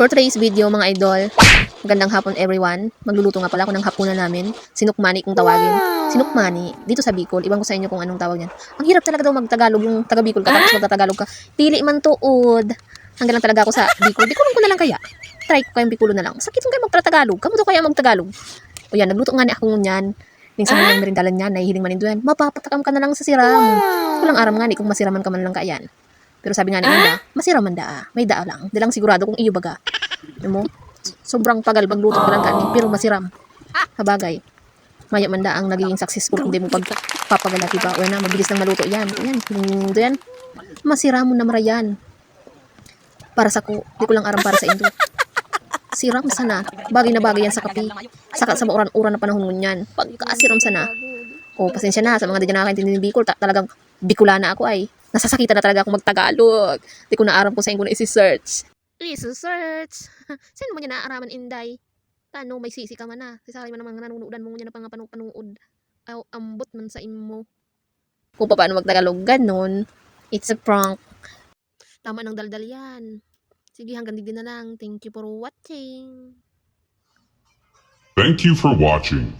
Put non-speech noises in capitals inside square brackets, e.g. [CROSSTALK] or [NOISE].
For today's video, mga idol, magandang hapon everyone. Magluluto nga pala ako ng hapunan namin. Sinukmani kung tawagin. Sinukmani, dito sa Bicol. Iwan ko sa inyo kung anong tawag niyan. Ang hirap talaga daw magtagalog yung taga Bicol ka, tapos magtatagalog ka. Pili man tuod. Hanggang lang talaga ako sa Bicol. Bicolon ko na lang kaya. Try ko kayong Bicolon na lang. Sakit kung kayo magtatagalog. Kamu daw kaya magtagalog. O yan, nagluto nga ni ako niyan. Ning sa mga merindalan niya, nahihiling man yan. Mapapatakam ka na lang sa siram. Kulang aram nga ni kung masiraman ka man lang kayan. Pero sabi nga ni Anda, masira man daa. May daa lang. Di lang sigurado kung iyo baga. Alam mo? Sobrang tagal magluto ka lang kani, pero masiram. Habagay. Maya man daa ang nagiging successful kung di mo pagpapagala, diba? O na, mabilis nang maluto yan. Yan, yung yan. Masira mo na marayan. Para sa ko, di ko lang aram para sa indo. Siram sana. Bagay na bagay yan sa kapi. Saka sa mauran-uran na panahon mo yan. Pagkasiram sana. O, pasensya na sa mga di na nakakaintindi ng Bicol. Ta- talagang Bicolana ako ay. Nasasakitan na talaga ako magtagalog. Di ko na aram kung saan ko na isi-search. Isi-search? [LAUGHS] Saan mo niya naaaraman, Inday? Paano may sisi ka man na? Sisali man naman nga nanunudan mo niya na pang panuod. Aw, ambot man sa imo. Kung paano magtagalog, ganon. It's a prank. Tama ng daldal yan. Sige, hanggang dito na lang. Thank you for watching. Thank you for watching.